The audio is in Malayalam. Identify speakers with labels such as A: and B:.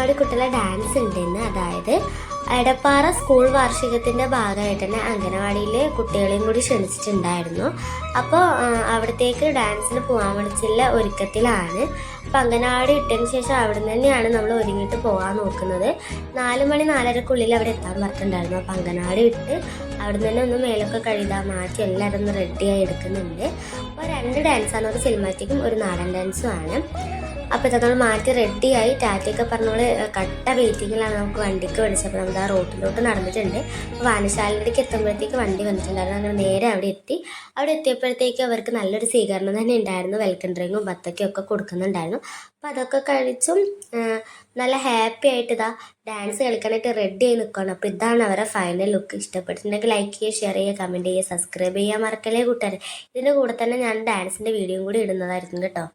A: അംഗനവാടി കുട്ടികളെ ഡാൻസ് ഉണ്ടെന്ന്. അതായത് എടപ്പാറ സ്കൂൾ വാർഷികത്തിന്റെ ഭാഗമായിട്ട് തന്നെ അംഗനവാടിയിലെ കുട്ടികളെയും കൂടി ക്ഷണിച്ചിട്ടുണ്ടായിരുന്നു. അപ്പോൾ അവിടത്തേക്ക് ഡാൻസിന് പോകാൻ വിളിച്ചുള്ള ഒരുക്കത്തിലാണ്. അപ്പം അംഗനവാടി ഇട്ടതിന് ശേഷം അവിടെ തന്നെയാണ് നമ്മൾ ഒരുങ്ങിയിട്ട് പോകാൻ നോക്കുന്നത്. നാല് മണി നാലരക്കുള്ളിൽ അവിടെ എത്താൻ പറഞ്ഞിട്ടുണ്ടായിരുന്നു. അപ്പം അംഗനവാടി വിട്ട് അവിടെ തന്നെ ഒന്ന് മേലൊക്കെ കഴുകാൻ മാറ്റി എല്ലാവരും ഒന്ന് റെഡിയായി എടുക്കുന്നുണ്ട്. അപ്പോൾ രണ്ട് ഡാൻസാണ് ഒരു സിനിമാറ്റിക്കും ഒരു നാടൻ ഡാൻസും ആണ്. അപ്പോൾ നമ്മൾ മാറ്റി റെഡിയായി ടാറ്റയൊക്കെ പറഞ്ഞോൾ കട്ട വെയിറ്റിങ്ങിലാണ് നമുക്ക് വണ്ടിക്ക് വിളിച്ചപ്പോൾ ആ റോട്ടിലോട്ട് നടന്നിട്ടുണ്ട്. അപ്പോൾ വാനശാലയിലേക്ക് എത്തുമ്പോഴത്തേക്ക് വണ്ടി വന്നിട്ടുണ്ടായിരുന്നു അങ്ങനെ നേരെ അവിടെ എത്തി. അവിടെ എത്തിയപ്പോഴത്തേക്ക് അവർക്ക് നല്ലൊരു സ്വീകരണം തന്നെ ഉണ്ടായിരുന്നു. വെൽക്കം ഡ്രിങ്കും ബത്തക്കും ഒക്കെ കൊടുക്കുന്നുണ്ടായിരുന്നു. അപ്പം അതൊക്കെ കഴിച്ചും നല്ല ഹാപ്പി ആയിട്ട് ഇതാ ഡാൻസ് കളിക്കാനായിട്ട് റെഡി ആയി നിൽക്കുകയാണ് അപ്പോൾ ഇതാണ് അവരെ ഫൈനൽ ലുക്ക് ഇഷ്ടപ്പെട്ടിട്ടുണ്ടെങ്കിൽ ലൈക്ക് ചെയ്യുക ഷെയർ ചെയ്യുക കമന്റ് ചെയ്യുക സബ്സ്ക്രൈബ് ചെയ്യുക മറക്കലേ കൂട്ടുകാരെ. ഇതിന്റെ കൂടെ തന്നെ ഞാൻ ഡാൻസിന്റെ വീഡിയോയും കൂടി ഇടുന്നതായിരിക്കും കേട്ടോ.